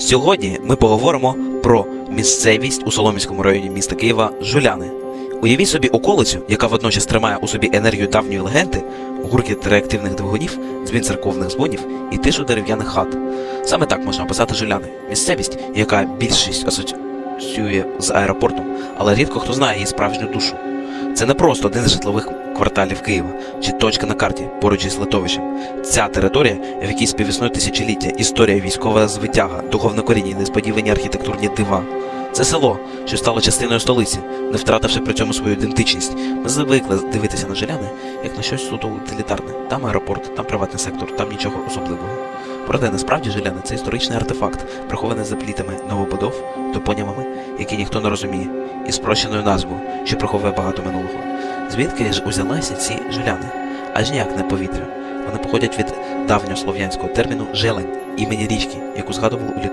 Сьогодні ми поговоримо про місцевість у Солом'янському районі міста Києва Жуляни. Уявіть собі околицю, яка водночас тримає у собі енергію давньої легенди, гуркіт реактивних двигунів, дзвін церковних дзвонів і тишу дерев'яних хат. Саме так можна описати Жуляни. Місцевість, яка більшість асоціює з аеропортом, але рідко хто знає її справжню душу. Це не просто один з житлових кварталів Києва чи точка на карті поруч із литовищем. Ця територія, в якій співіснує тисячоліття, історія військова звитяга, духовне коріння, несподівані архітектурні дива. Це село, що стало частиною столиці, не втративши при цьому свою ідентичність. Ми звикли дивитися на жиляни як на щось суто утилітарне. Там аеропорт, там приватний сектор, там нічого особливого. Проте насправді жиляни це історичний артефакт, прихований за плітами новобудов, топонімами, які ніхто не розуміє, і спрощеною назвою, що приховує багато минулого. Звідки ж узялися ці жиляни? Аж ніяк не повітря. Вони походять від давньослов'янського терміну желень імені річки, яку згадували у літу.